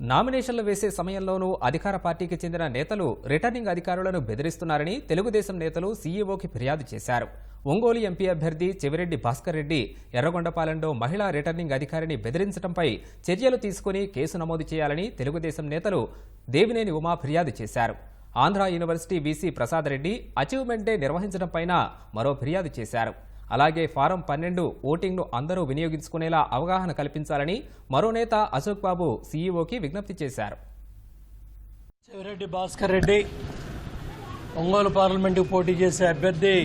నామినేషన్లు వేసే సమయంలోనూ అధికార పార్టీకి చెందిన నేతలు రిటర్నింగ్ అధికారులను బెదిరిస్తున్నారని తెలుగుదేశం నేతలు సీఈఓకి ఫిర్యాదు చేశారు. ఒంగోలు ఎంపీ అభ్యర్థి చెవిరెడ్డి భాస్కర్ రెడ్డి ఎర్రగొండపాలెంలో మహిళా రిటర్నింగ్ అధికారిని బెదిరించడంపై చర్యలు తీసుకుని కేసు నమోదు చేయాలని తెలుగుదేశం నేతలు దేవినేని ఉమా ఫిర్యాదు చేశారు. Andhra university VC Prasad Reddy achievement day నిర్వహించడంపైన మరో ఫిర్యాదు చేశారు. అలాగే ఫారం పన్నెండు ఓటింగ్ను అందరూ వినియోగించుకునేలా అవగాహన కల్పించాలని మరో నేత అశోక్ బాబు సీఈఓకి విజ్ఞప్తి చేశారు. చెవిరెడ్డి భాస్కర్ రెడ్డి ఒంగోలు పార్లమెంటుకు పోటీ చేసే అభ్యర్థి.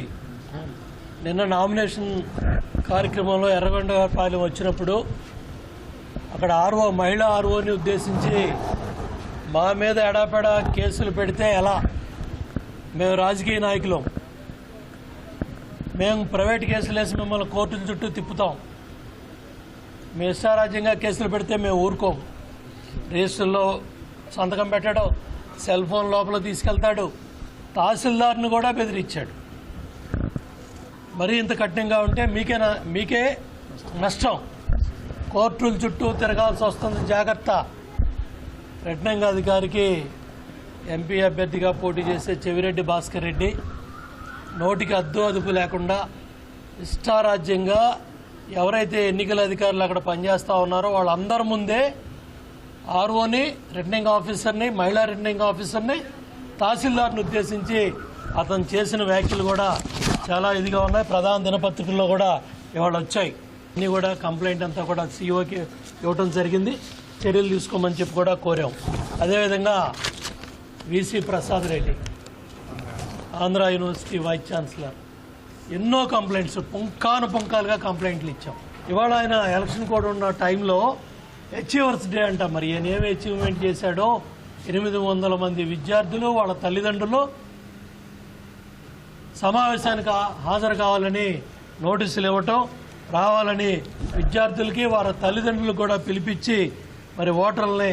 నిన్న నామినేషన్ కార్యక్రమంలో ఎర్రగొండపాలెం వచ్చినప్పుడు అక్కడ ఆర్ఓ మహిళా ఆర్ఓని ఉద్దేశించి మా మీద ఎడాపెడా కేసులు పెడితే ఎలా? మేము రాజకీయ నాయకులం. మేము ప్రైవేట్ కేసులు వేసి మిమ్మల్ని కోర్టుల చుట్టూ తిప్పుతాం. మీ ఇష్టారాజ్యంగా కేసులు పెడితే మేము ఊరుకోం. రిజిస్టర్లో సంతకం పెట్టాడు సెల్ ఫోన్ లోపల తీసుకెళ్తాడు తహసీల్దార్ని కూడా బెదిరించాడు. మరీ ఇంత కఠినంగా ఉంటే మీకే న- మీకే నష్టం. కోర్టుల చుట్టూ తిరగాల్సి వస్తుంది జాగ్రత్త. రెడ్నంగ అధికారికి ఎంపీ అభ్యర్థిగా పోటీ చేసే చెవిరెడ్డి భాస్కర్ రెడ్డి. నోటికి అద్దు అదుపు లేకుండా ఇష్టారాజ్యంగా ఎవరైతే ఎన్నికల అధికారులు అక్కడ పనిచేస్తూ ఉన్నారో వాళ్ళందరి ముందే ఆర్ఓని రిటర్నింగ్ ఆఫీసర్ని మహిళా రిటర్నింగ్ ఆఫీసర్ని తహసీల్దార్ని ఉద్దేశించి అతను చేసిన వ్యాఖ్యలు కూడా చాలా ఇదిగా ఉన్నాయి. ప్రధాన దినపత్రికల్లో కూడా ఇవాళ వచ్చాయి. అన్నీ కూడా కంప్లైంట్ అంతా కూడా సీఓకి ఇవ్వటం జరిగింది. చర్యలు తీసుకోమని చెప్పి కూడా కోరాం. అదేవిధంగా VC Prasad Reddy. Andhra university vice chancellor. ఎన్నో కంప్లైంట్స్ పుంకాను పుంకాలుగా కంప్లైంట్లు ఇచ్చాం. ఇవాళ ఆయన ఎలక్షన్ కోడ్ ఉన్న టైంలో అచీవర్స్ డే అంట మరి. ఆయన ఏమి అచీవ్మెంట్ చేశాడో ఎనిమిది వందల మంది విద్యార్థులు వాళ్ళ తల్లిదండ్రులు సమావేశానికి హాజరు కావాలని నోటీసులు ఇవ్వటం రావాలని విద్యార్థులకి వారి తల్లిదండ్రులు కూడా పిలిపించి మరి ఓటర్లని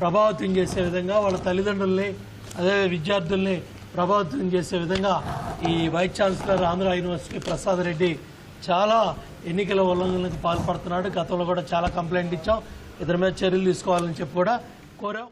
ప్రభావితం చేసే విధంగా వాళ్ళ తల్లిదండ్రుల్ని అదే విద్యార్థుల్ని ప్రభావితం చేసే విధంగా ఈ vice chancellor Andhra university Prasad Reddy చాలా ఎన్నికల ఉల్లంఘనలకు పాల్పడుతున్నాడు. గతంలో కూడా చాలా కంప్లైంట్ ఇచ్చాం. ఇతని మీద చర్యలు తీసుకోవాలని చెప్పి కూడా కోరాం.